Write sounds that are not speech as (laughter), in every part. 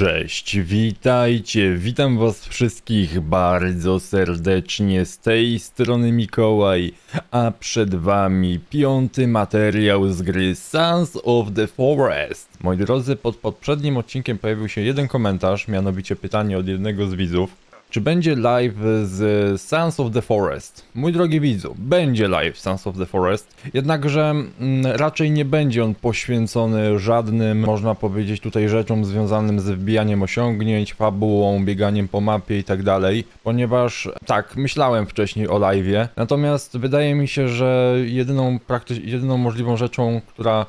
Cześć, witajcie, witam was wszystkich bardzo serdecznie z tej strony Mikołaj, a przed wami piąty materiał z gry Sons of the Forest. Moi drodzy, pod poprzednim odcinkiem pojawił się jeden komentarz, mianowicie pytanie od jednego z widzów. Czy będzie live z Sons of the Forest? Mój drogi widzu, będzie live Sons of the Forest, jednakże mm, raczej nie będzie on poświęcony żadnym, można powiedzieć tutaj rzeczom związanym z wbijaniem osiągnięć, fabułą, bieganiem po mapie i tak dalej, ponieważ tak, myślałem wcześniej o live'ie, natomiast wydaje mi się, że jedyną, prakty- jedyną możliwą rzeczą, która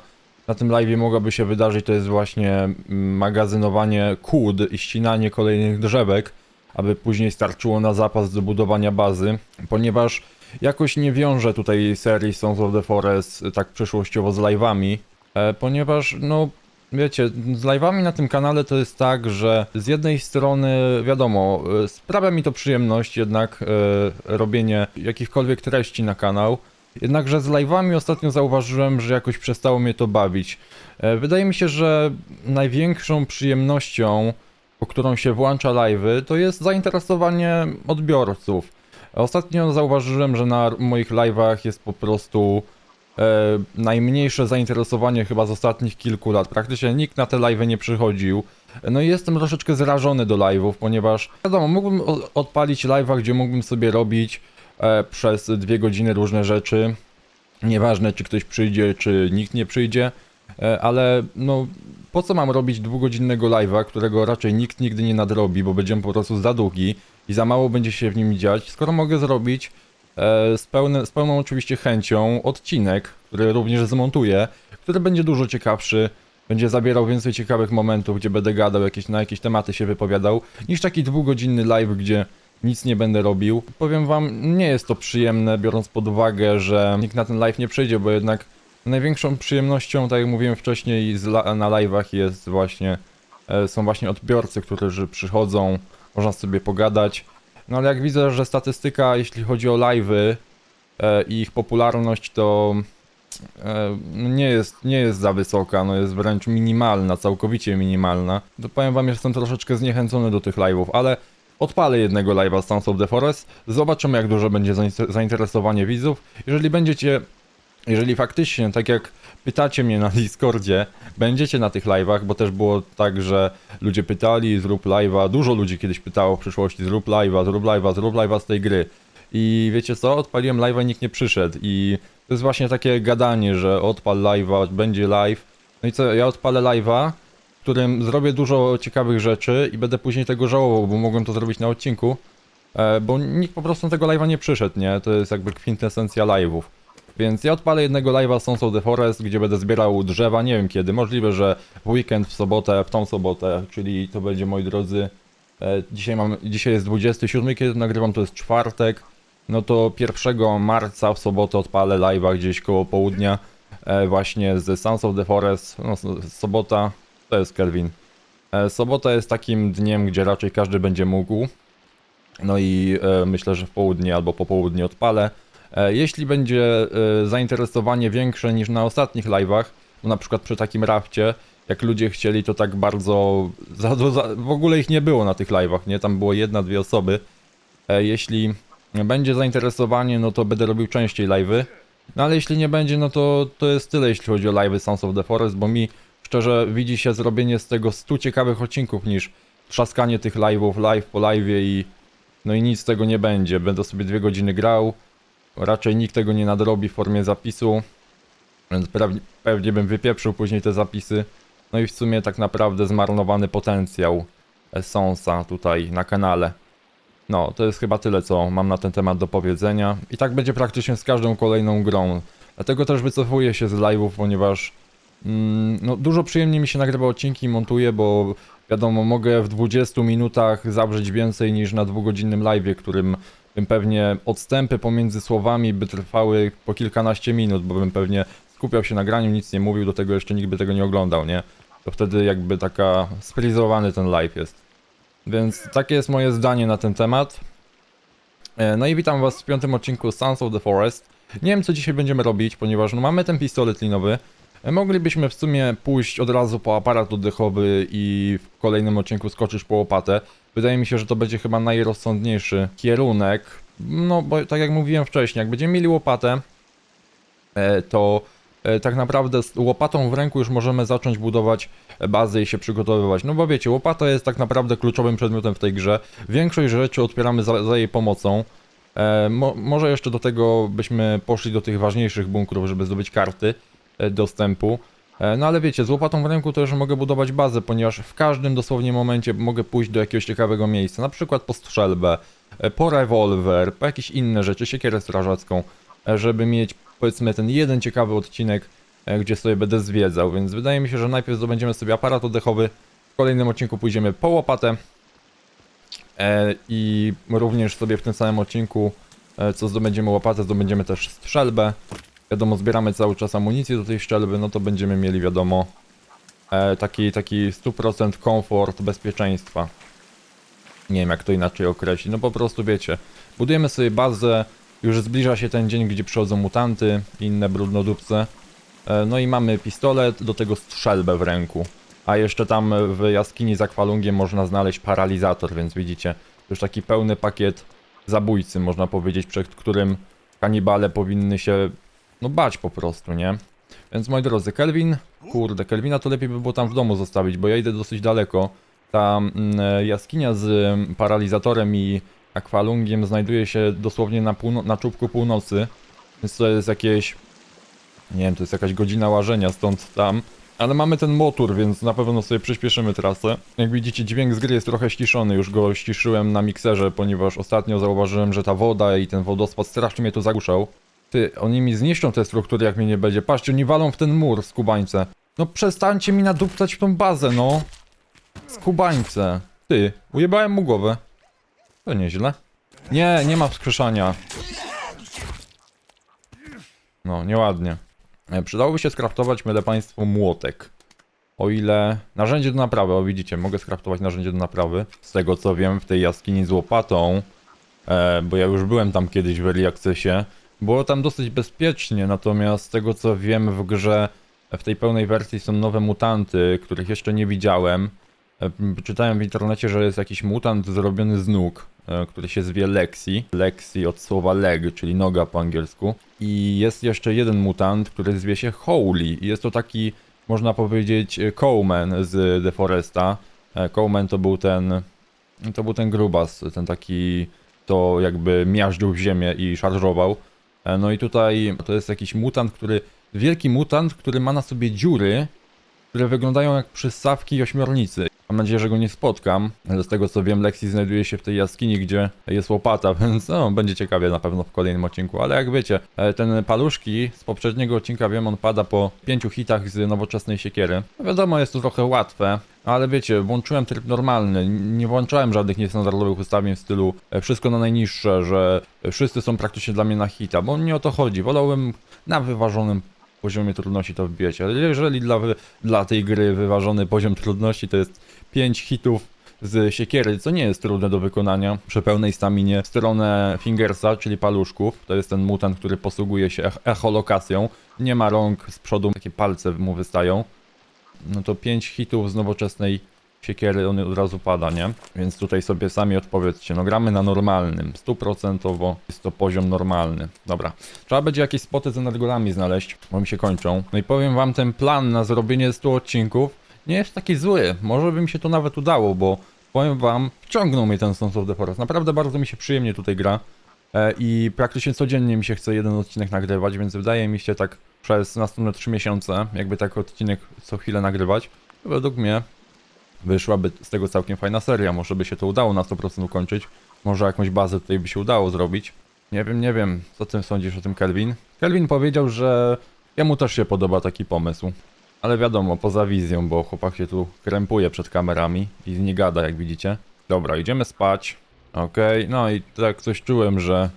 na tym live'ie mogłaby się wydarzyć, to jest właśnie mm, magazynowanie kłód i ścinanie kolejnych drzewek, aby później starczyło na zapas do budowania bazy, ponieważ jakoś nie wiążę tutaj serii Sons of the Forest tak przyszłościowo z live'ami, e, ponieważ no wiecie, z live'ami na tym kanale to jest tak, że z jednej strony wiadomo, e, sprawia mi to przyjemność jednak e, robienie jakichkolwiek treści na kanał, Jednakże z live'ami ostatnio zauważyłem, że jakoś przestało mnie to bawić. Wydaje mi się, że największą przyjemnością, po którą się włącza live'y, to jest zainteresowanie odbiorców. Ostatnio zauważyłem, że na moich live'ach jest po prostu e, najmniejsze zainteresowanie chyba z ostatnich kilku lat. Praktycznie nikt na te live'y nie przychodził. No i jestem troszeczkę zrażony do live'ów, ponieważ wiadomo, mógłbym odpalić live'a, gdzie mógłbym sobie robić e, przez dwie godziny różne rzeczy. Nieważne, czy ktoś przyjdzie, czy nikt nie przyjdzie, e, ale no, po co mam robić dwugodzinnego live'a, którego raczej nikt nigdy nie nadrobi, bo będzie po prostu za długi i za mało będzie się w nim dziać, skoro mogę zrobić e, z, pełne, z pełną oczywiście chęcią odcinek, który również zmontuję, który będzie dużo ciekawszy, będzie zabierał więcej ciekawych momentów, gdzie będę gadał jakieś, na jakieś tematy się wypowiadał, niż taki dwugodzinny live, gdzie nic nie będę robił. Powiem wam, nie jest to przyjemne, biorąc pod uwagę, że nikt na ten live nie przyjdzie, bo jednak największą przyjemnością, tak jak mówiłem wcześniej, na live'ach jest właśnie, e, są właśnie odbiorcy, którzy przychodzą, można sobie pogadać. No ale jak widzę, że statystyka, jeśli chodzi o live'y e, i ich popularność, to e, no nie jest, nie jest za wysoka, no jest wręcz minimalna, całkowicie minimalna. To powiem wam, że jestem troszeczkę zniechęcony do tych live'ów, ale odpalę jednego live'a z Sons of the Forest, zobaczymy jak dużo będzie zainter- zainteresowanie widzów. Jeżeli będziecie, jeżeli faktycznie, tak jak pytacie mnie na Discordzie, będziecie na tych live'ach, bo też było tak, że ludzie pytali, zrób live'a, dużo ludzi kiedyś pytało w przyszłości, zrób live'a, zrób live'a, zrób live'a z tej gry. I wiecie co, odpaliłem live'a i nikt nie przyszedł i to jest właśnie takie gadanie, że odpal live'a, będzie live. No i co, ja odpalę live'a, w którym zrobię dużo ciekawych rzeczy i będę później tego żałował, bo mogłem to zrobić na odcinku, e, bo nikt po prostu tego live'a nie przyszedł, nie? To jest jakby kwintesencja live'ów. Więc ja odpalę jednego live'a z Sons of the Forest, gdzie będę zbierał drzewa, nie wiem kiedy, możliwe, że w weekend, w sobotę, w tą sobotę, czyli to będzie, moi drodzy, e, dzisiaj mam, dzisiaj jest 27, kiedy nagrywam, to jest czwartek, no to 1 marca w sobotę odpalę live'a gdzieś koło południa, e, właśnie z Sons of the Forest, no sobota, to jest Kelvin. E, Sobota jest takim dniem, gdzie raczej każdy będzie mógł. No i e, myślę, że w południe albo po południu odpalę. E, jeśli będzie e, zainteresowanie większe niż na ostatnich live'ach, no na przykład przy takim rafcie, jak ludzie chcieli, to tak bardzo. Za, za, w ogóle ich nie było na tych live'ach, nie? Tam było jedna, dwie osoby. E, jeśli będzie zainteresowanie, no to będę robił częściej live'y. No ale jeśli nie będzie, no to to jest tyle, jeśli chodzi o live'y Sons of the Forest, bo mi szczerze widzi się zrobienie z tego 100 ciekawych odcinków niż trzaskanie tych live'ów live po live'ie i no i nic z tego nie będzie. Będę sobie dwie godziny grał. Raczej nikt tego nie nadrobi w formie zapisu. Więc pewnie, bym wypieprzył później te zapisy. No i w sumie tak naprawdę zmarnowany potencjał Sonsa tutaj na kanale. No, to jest chyba tyle, co mam na ten temat do powiedzenia. I tak będzie praktycznie z każdą kolejną grą. Dlatego też wycofuję się z live'ów, ponieważ mm, no, dużo przyjemniej mi się nagrywa odcinki i montuję, bo wiadomo, mogę w 20 minutach zawrzeć więcej niż na dwugodzinnym live'ie, którym bym pewnie odstępy pomiędzy słowami by trwały po kilkanaście minut, bo bym pewnie skupiał się na graniu, nic nie mówił, do tego jeszcze nikt by tego nie oglądał, nie? To wtedy jakby taka sprizowany ten live jest. Więc takie jest moje zdanie na ten temat. E, No i witam was w piątym odcinku Sons of the Forest. Nie wiem co dzisiaj będziemy robić, ponieważ no mamy ten pistolet linowy. Moglibyśmy w sumie pójść od razu po aparat oddechowy i w kolejnym odcinku skoczyć po łopatę. Wydaje mi się, że to będzie chyba najrozsądniejszy kierunek. No, bo tak jak mówiłem wcześniej, jak będziemy mieli łopatę, e, to e, tak naprawdę z łopatą w ręku już możemy zacząć budować bazę i się przygotowywać. No bo wiecie, łopata jest tak naprawdę kluczowym przedmiotem w tej grze. Większość rzeczy otwieramy za, za jej pomocą. E, mo, może jeszcze do tego byśmy poszli do tych ważniejszych bunkrów, żeby zdobyć karty dostępu. E, no ale wiecie, z łopatą w ręku to już mogę budować bazę, ponieważ w każdym dosłownie momencie mogę pójść do jakiegoś ciekawego miejsca, na przykład po strzelbę, e, po rewolwer, po jakieś inne rzeczy, siekierę strażacką, e, żeby mieć powiedzmy ten jeden ciekawy odcinek, e, gdzie sobie będę zwiedzał, więc wydaje mi się, że najpierw zdobędziemy sobie aparat oddechowy, w kolejnym odcinku pójdziemy po łopatę e, i również sobie w tym samym odcinku, e, co zdobędziemy łopatę, zdobędziemy też strzelbę. Wiadomo, zbieramy cały czas amunicję do tej strzelby, no to będziemy mieli, wiadomo, e, taki, taki 100% komfort bezpieczeństwa. Nie wiem, jak to inaczej określić. No po prostu wiecie, budujemy sobie bazę, już zbliża się ten dzień, gdzie przychodzą mutanty i inne brudnodupce. E, No i mamy pistolet, do tego strzelbę w ręku. A jeszcze tam w jaskini za kwalungiem można znaleźć paralizator, więc widzicie, już taki pełny pakiet zabójcy, można powiedzieć, przed którym kanibale powinny się, no bać po prostu, nie? Więc moi drodzy, Kelvin, kurde, Kelvina to lepiej by było tam w domu zostawić, bo ja idę dosyć daleko. Ta mm, jaskinia z mm, paralizatorem i akwalungiem znajduje się dosłownie na, na czubku północy, więc to jest jakieś, nie wiem, to jest jakaś godzina łażenia stąd tam. Ale mamy ten motor, więc na pewno sobie przyspieszymy trasę. Jak widzicie, dźwięk z gry jest trochę ściszony, już go ściszyłem na mikserze, ponieważ ostatnio zauważyłem, że ta woda i ten wodospad strasznie mnie tu zagłuszał. Ty, oni mi zniszczą te struktury, jak mnie nie będzie. Patrzcie, oni walą w ten mur, skubańce. No przestańcie mi nadupcać w tą bazę, no. Skubańce. Ty, ujebałem mu głowę. To nieźle. Nie, nie ma wskrzeszania. No, nieładnie. E, Przydałoby się skraftować, myle państwu, młotek. O ile... Narzędzie do naprawy, o widzicie, mogę skraftować narzędzie do naprawy. Z tego co wiem, w tej jaskini z łopatą, e, bo ja już byłem tam kiedyś w Early Accessie, było tam dosyć bezpiecznie, natomiast z tego co wiem w grze, w tej pełnej wersji są nowe mutanty, których jeszcze nie widziałem. E, Czytałem w internecie, że jest jakiś mutant zrobiony z nóg, e, który się zwie Lexi. Lexi od słowa leg, czyli noga po angielsku. I jest jeszcze jeden mutant, który zwie się Holy. Jest to taki, można powiedzieć, e, Coleman z The Foresta. Coleman to był ten, to był ten grubas, ten taki, to jakby miażdżył w ziemię i szarżował. E, No i tutaj to jest jakiś mutant, który, wielki mutant, który ma na sobie dziury, które wyglądają jak przystawki ośmiornicy. Mam nadzieję, że go nie spotkam. Z tego co wiem, Lexi znajduje się w tej jaskini, gdzie jest łopata, (laughs) więc no, będzie ciekawie na pewno w kolejnym odcinku. Ale jak wiecie, e, ten paluszki z poprzedniego odcinka, wiem, on pada po pięciu hitach z nowoczesnej siekiery. No wiadomo, jest to trochę łatwe, ale wiecie, włączyłem tryb normalny, nie włączałem żadnych niestandardowych ustawień w stylu e, wszystko na najniższe, że wszyscy są praktycznie dla mnie na hita, bo nie o to chodzi. Wolałbym na wyważonym poziomie trudności to wbijać, ale jeżeli dla, dla tej gry wyważony poziom trudności to jest 5 hitów z siekiery, co nie jest trudne do wykonania, przy pełnej staminie w stronę fingersa, czyli paluszków, to jest ten mutant, który posługuje się ech- echolokacją, nie ma rąk z przodu, takie palce mu wystają, no to 5 hitów z nowoczesnej siekiery, on od razu pada, nie? Więc tutaj sobie sami odpowiedzcie, no gramy na normalnym, stuprocentowo jest to poziom normalny. Dobra, trzeba będzie jakieś spoty z energolami znaleźć, bo mi się kończą. No i powiem wam, ten plan na zrobienie 100 odcinków nie jest taki zły, może by mi się to nawet udało, bo powiem wam, wciągnął mnie ten Sons of the Forest, naprawdę bardzo mi się przyjemnie tutaj gra. E, I praktycznie codziennie mi się chce jeden odcinek nagrywać, więc wydaje mi się tak przez następne 3 miesiące, jakby tak odcinek co chwilę nagrywać, według mnie wyszłaby z tego całkiem fajna seria. Może by się to udało na 100% ukończyć. Może jakąś bazę tutaj by się udało zrobić. Nie wiem, nie wiem, co ty sądzisz o tym Kelvin? Kelvin powiedział, że jemu też się podoba taki pomysł. Ale wiadomo, poza wizją, bo chłopak się tu krępuje przed kamerami i nie gada, jak widzicie. Dobra, idziemy spać. Okej, no i tak coś czułem, że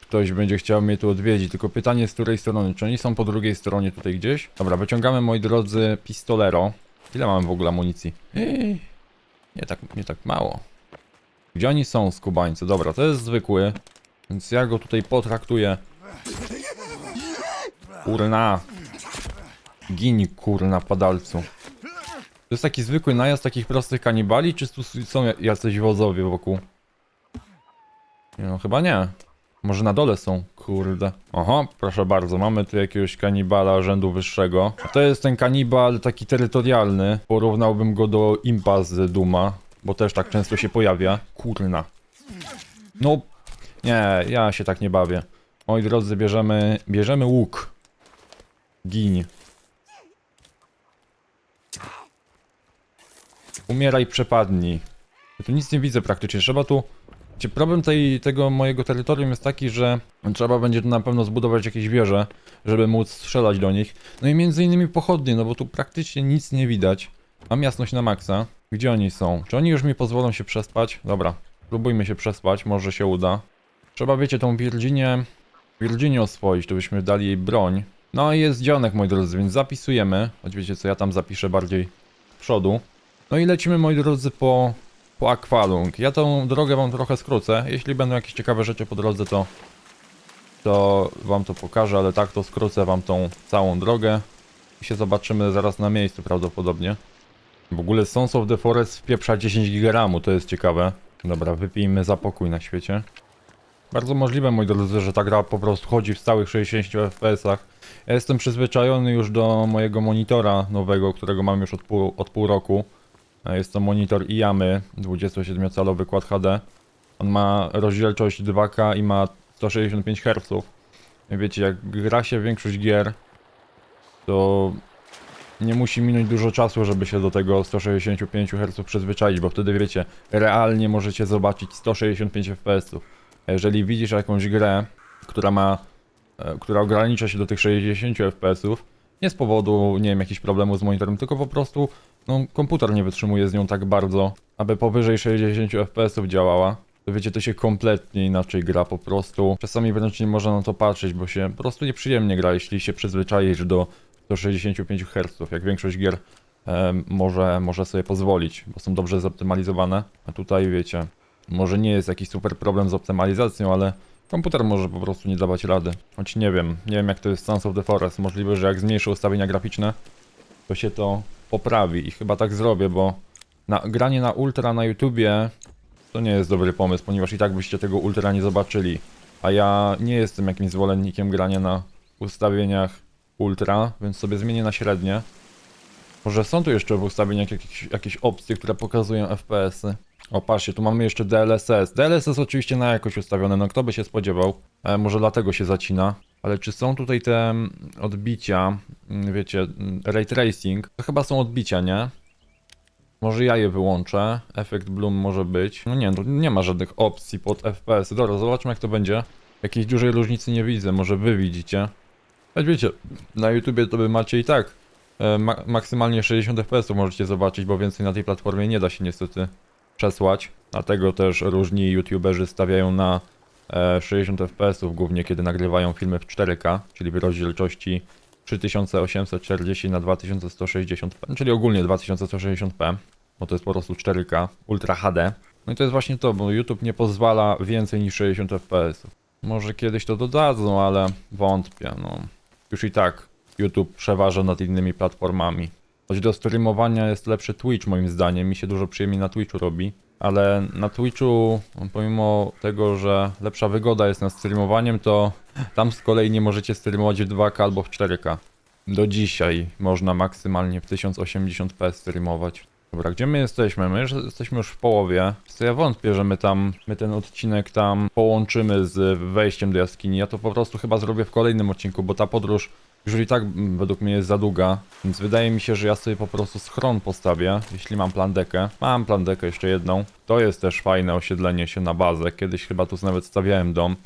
ktoś będzie chciał mnie tu odwiedzić, tylko pytanie z której strony? Czy oni są po drugiej stronie tutaj gdzieś? Dobra, wyciągamy, moi drodzy, pistolero. Ile mamy w ogóle amunicji? Ej, Nie tak, nie tak mało. Gdzie oni są, skubańcy? Dobra, to jest zwykły, więc ja go tutaj potraktuję. Kurna. Gin kurna padalcu. To jest taki zwykły najazd takich prostych kanibali, czy tu są jacyś wodzowie wokół? No, chyba nie. Może na dole są, kurde. Oho, proszę bardzo, mamy tu jakiegoś kanibala rzędu wyższego. To jest ten kanibal taki terytorialny. Porównałbym go do impa z Duma, bo też tak często się pojawia. Kurna. No, nie, ja się tak nie bawię. Moi drodzy, bierzemy, bierzemy łuk. Gin. Umieraj, przepadnij. Ja tu nic nie widzę praktycznie. Trzeba tu. Problem tej, tego mojego terytorium jest taki, że trzeba będzie tu na pewno zbudować jakieś wieże, żeby móc strzelać do nich. No i między innymi pochodnie, no bo tu praktycznie nic nie widać. Mam jasność na maksa. Gdzie oni są? Czy oni już mi pozwolą się przespać? Dobra, próbujmy się przespać, może się uda. Trzeba, wiecie, tą Virginię, Virginię oswoić, to byśmy dali jej broń. No i jest dzionek, moi drodzy, więc zapisujemy. Choć wiecie co, ja tam zapiszę bardziej w przodu. No i lecimy, moi drodzy, po, po Aqualung. Ja tą drogę wam trochę skrócę. Jeśli będą jakieś ciekawe rzeczy po drodze, to, to wam to pokażę, ale tak to skrócę wam tą całą drogę. I się zobaczymy zaraz na miejscu prawdopodobnie. W ogóle Sons of the Forest wpieprza 10 GB, to jest ciekawe. Dobra, wypijmy za pokój na świecie. Bardzo możliwe, moi drodzy, że ta gra po prostu chodzi w stałych 60 FPS-ach. Ja jestem przyzwyczajony już do mojego monitora nowego, którego mam już od pół, od pół roku. Jest to monitor Iamy, 27-calowy Quad HD. On ma rozdzielczość 2K i ma 165 Hz. Wiecie, jak gra się większość gier, to nie musi minąć dużo czasu, żeby się do tego 165 Hz przyzwyczaić, bo wtedy wiecie, realnie możecie zobaczyć 165 fps. A jeżeli widzisz jakąś grę, która ma, e, która ogranicza się do tych 60 fps, nie z powodu, nie wiem, jakichś problemów z monitorem, tylko po prostu, no, komputer nie wytrzymuje z nią tak bardzo, aby powyżej 60 fps działała. To wiecie, to się kompletnie inaczej gra po prostu. Czasami wręcz nie można na to patrzeć, bo się po prostu nieprzyjemnie gra, jeśli się przyzwyczaisz do 165 Hz, jak większość gier em, może, może sobie pozwolić, bo są dobrze zoptymalizowane. A tutaj wiecie, może nie jest jakiś super problem z optymalizacją, ale komputer może po prostu nie dawać rady. Choć nie wiem, nie wiem jak to jest Sons of the Forest. Możliwe, że jak zmniejszę ustawienia graficzne, to się to poprawi i chyba tak zrobię, bo na, granie na ultra na YouTubie to nie jest dobry pomysł, ponieważ i tak byście tego ultra nie zobaczyli. A ja nie jestem jakimś zwolennikiem grania na ustawieniach ultra, więc sobie zmienię na średnie. Może są tu jeszcze w ustawieniach jakieś, jakieś opcje, które pokazują FPS-y. O, patrzcie, tu mamy jeszcze DLSS. DLSS oczywiście na jakość ustawione, no kto by się spodziewał. E, może dlatego się zacina. Ale czy są tutaj te mm, odbicia, mm, wiecie, mm, ray tracing? To chyba są odbicia, nie? Może ja je wyłączę. Efekt Bloom może być. No nie, tu nie ma żadnych opcji pod FPS. Dobra, zobaczmy jak to będzie. Jakiejś dużej różnicy nie widzę, może wy widzicie. Choć wiecie, na YouTubie to wy macie i tak e, ma maksymalnie 60 FPS możecie zobaczyć, bo więcej na tej platformie nie da się niestety przesłać. Dlatego też różni YouTuberzy stawiają na 60 FPS, głównie kiedy nagrywają filmy w 4K, czyli w rozdzielczości 3840 na 2160p, czyli ogólnie 2160p, bo to jest po prostu 4K, Ultra HD. No i to jest właśnie to, bo YouTube nie pozwala więcej niż 60 FPS. Może kiedyś to dodadzą, ale wątpię, no. Już i tak YouTube przeważa nad innymi platformami. Choć do streamowania jest lepszy Twitch moim zdaniem, mi się dużo przyjemniej na Twitchu robi. Ale na Twitchu, pomimo tego, że lepsza wygoda jest na streamowaniem, to tam z kolei nie możecie streamować w 2K albo w 4K. Do dzisiaj można maksymalnie w 1080p streamować. Dobra, gdzie my jesteśmy? My już jesteśmy już w połowie. To ja wątpię, że my tam, my ten odcinek tam połączymy z wejściem do jaskini. Ja to po prostu chyba zrobię w kolejnym odcinku, bo ta podróż już i tak mm, według mnie jest za długa. Więc wydaje mi się, że ja sobie po prostu schron postawię, jeśli mam plandekę. Mam plandekę jeszcze jedną. To jest też fajne osiedlenie się na bazę. Kiedyś chyba tu nawet stawiałem dom.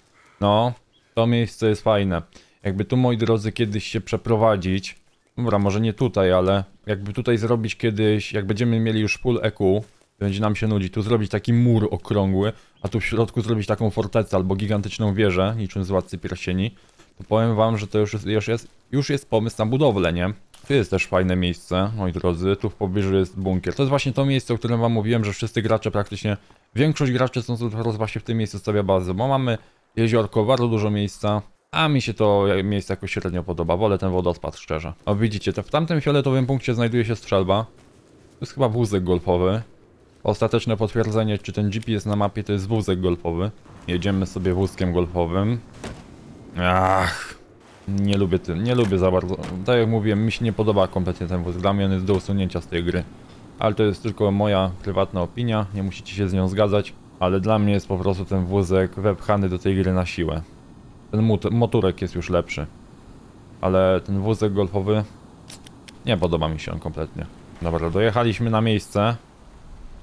No, to miejsce jest fajne. Jakby tu, moi drodzy, kiedyś się przeprowadzić, dobra, może nie tutaj, ale jakby tutaj zrobić kiedyś, jak będziemy mieli już full EQ, będzie nam się nudzić, tu zrobić taki mur okrągły, a tu w środku zrobić taką fortecę albo gigantyczną wieżę, niczym z Władcy Pierścieni, to powiem wam, że to już jest, już jest, już jest pomysł na budowlę, nie? Tu jest też fajne miejsce, moi drodzy, tu w pobliżu jest bunkier. To jest właśnie to miejsce, o którym wam mówiłem, że wszyscy gracze praktycznie, większość graczy są teraz właśnie w tym miejscu stawia bazę, bo mamy jeziorko, bardzo dużo miejsca. A mi się to miejsce jakoś średnio podoba, wolę ten wodospad szczerze. O widzicie, to w tamtym fioletowym punkcie znajduje się strzelba. To jest chyba wózek golfowy. Ostateczne potwierdzenie, czy ten GPS na mapie to jest wózek golfowy. Jedziemy sobie wózkiem golfowym. Ach, nie lubię tym, nie lubię za bardzo. Tak jak mówiłem, mi się nie podoba kompletnie ten wózek. Dla mnie on jest do usunięcia z tej gry. Ale to jest tylko moja prywatna opinia, nie musicie się z nią zgadzać. Ale dla mnie jest po prostu ten wózek wepchany do tej gry na siłę. Ten mut- motorek jest już lepszy. Ale ten wózek golfowy nie podoba mi się on kompletnie. Dobra, dojechaliśmy na miejsce.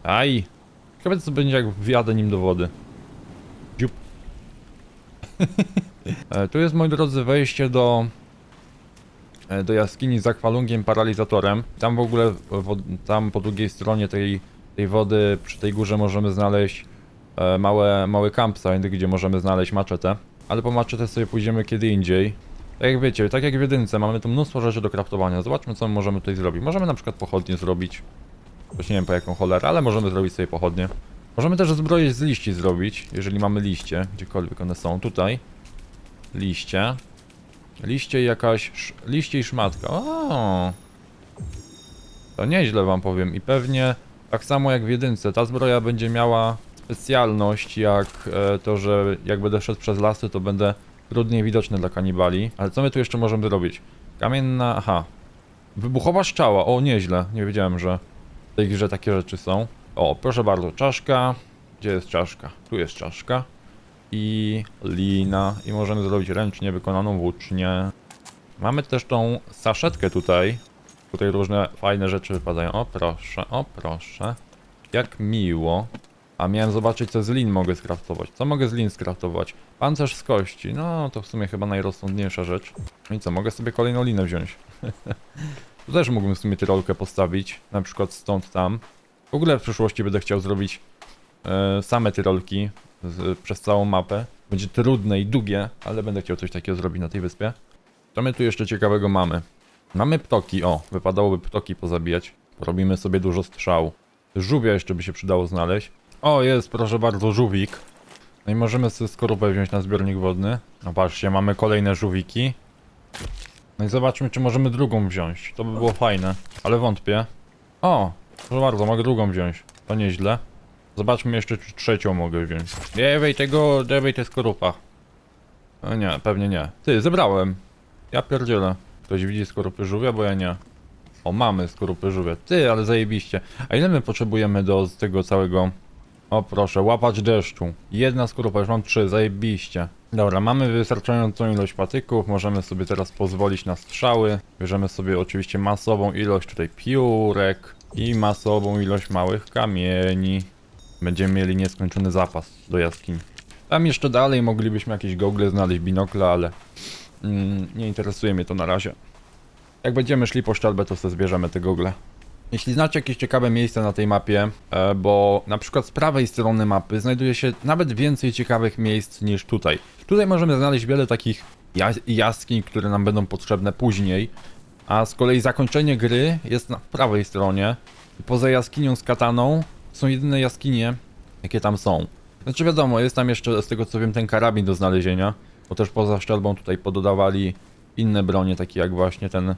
Aj! Ciekawe co będzie jak wjadę nim do wody. Dziup. (laughs) E, tu jest moi drodzy wejście do e, do jaskini z akwalungiem paralizatorem. Tam w ogóle wo- tam po drugiej stronie tej, tej wody przy tej górze możemy znaleźć e, małe, mały campsite, gdzie możemy znaleźć maczetę. Ale po maczetę sobie pójdziemy kiedy indziej. Tak jak wiecie, tak jak w jedynce, mamy tu mnóstwo rzeczy do craftowania. Zobaczmy co my możemy tutaj zrobić. Możemy na przykład pochodnie zrobić. Choć nie wiem po jaką cholerę, ale możemy zrobić sobie pochodnie. Możemy też zbroję z liści zrobić, jeżeli mamy liście, gdziekolwiek one są. Tutaj. Liście. Liście i jakaś... Liście i szmatka. O. To nieźle wam powiem. I pewnie tak samo jak w jedynce, ta zbroja będzie miała specjalność jak e, to, że jak będę szedł przez lasy, to będę trudniej widoczny dla kanibali. Ale co my tu jeszcze możemy zrobić? Kamienna... aha. Wybuchowa szczała. O, nieźle. Nie wiedziałem, że w tej grze takie rzeczy są. O, proszę bardzo, czaszka. Gdzie jest czaszka? Tu jest czaszka. I lina. I możemy zrobić ręcznie wykonaną włócznię. Mamy też tą saszetkę tutaj. Tutaj różne fajne rzeczy wypadają. O proszę, o proszę. Jak miło. A miałem zobaczyć co z lin mogę skraftować. Co mogę z lin skraftować? Pancerz z kości. No to w sumie chyba najrozsądniejsza rzecz. I co, mogę sobie kolejną linę wziąć. tu (laughs) też mógłbym w sumie tyrolkę postawić. Na przykład stąd tam. W ogóle w przyszłości będę chciał zrobić e, same tyrolki z, przez całą mapę. Będzie trudne i długie, ale będę chciał coś takiego zrobić na tej wyspie. Co my tu jeszcze ciekawego mamy? Mamy ptoki, o, wypadałoby ptoki pozabijać. Robimy sobie dużo strzał. Żółwia jeszcze by się przydało znaleźć. O, jest, proszę bardzo, żółwik. No i możemy sobie skorupę wziąć na zbiornik wodny. No patrzcie, mamy kolejne żółwiki. No i zobaczmy, czy możemy drugą wziąć. To by było fajne, ale wątpię. O, proszę bardzo, mogę drugą wziąć. To nieźle. Zobaczmy jeszcze, czy trzecią mogę wziąć. Nie wej tego, dewaj te skorupa. No nie, pewnie nie. Ty, zebrałem. Ja pierdzielę. Ktoś widzi skorupy żółwia, bo ja nie. O, mamy skorupy żółwia. Ty, ale zajebiście. A ile my potrzebujemy do tego całego... O proszę, łapać deszczu. Jedna skorupa, już mam trzy, zajebiście. Dobra, mamy wystarczającą ilość patyków, możemy sobie teraz pozwolić na strzały. Bierzemy sobie oczywiście masową ilość tutaj piórek i masową ilość małych kamieni. Będziemy mieli nieskończony zapas do jaskini. Tam jeszcze dalej moglibyśmy jakieś gogle znaleźć, binokle, ale mm, nie interesuje mnie to na razie. Jak będziemy szli po szczelbę, to sobie zbierzemy te gogle. Jeśli znacie jakieś ciekawe miejsca na tej mapie, e, bo na przykład z prawej strony mapy znajduje się nawet więcej ciekawych miejsc niż tutaj. Tutaj możemy znaleźć wiele takich ja jaskiń, które nam będą potrzebne później, a z kolei zakończenie gry jest na prawej stronie. Poza jaskinią z kataną są jedyne jaskinie, jakie tam są. Znaczy wiadomo, jest tam jeszcze z tego co wiem ten karabin do znalezienia, bo też poza szczelbą tutaj pododawali inne bronie, takie jak właśnie ten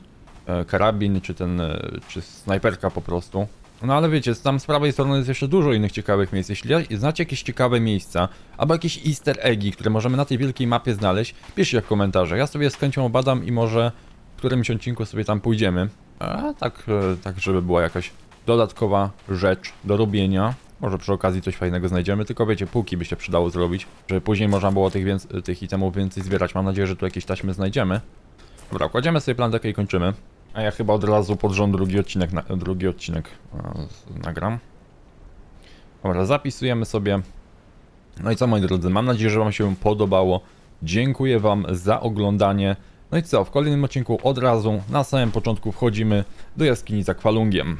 karabin, czy ten, e, czy snajperka po prostu. No ale wiecie, tam z prawej strony jest jeszcze dużo innych ciekawych miejsc. Jeśli znacie jakieś ciekawe miejsca, albo jakieś easter eggi, które możemy na tej wielkiej mapie znaleźć, piszcie w komentarzach. Ja sobie z chęcią obadam i może w którymś odcinku sobie tam pójdziemy. A tak, e, tak żeby była jakaś dodatkowa rzecz do robienia. Może przy okazji coś fajnego znajdziemy, tylko wiecie, półki by się przydało zrobić, żeby później można było tych, tych itemów więcej zbierać. Mam nadzieję, że tu jakieś taśmy znajdziemy. Dobra, kładziemy sobie plandekę i kończymy. A ja chyba od razu pod rząd drugi odcinek, na, drugi odcinek z- nagram. Dobra, zapisujemy sobie. No i co moi drodzy, mam nadzieję, że wam się podobało. Dziękuję wam za oglądanie. No i co, w kolejnym odcinku od razu na samym początku wchodzimy do jaskini za kwalungiem.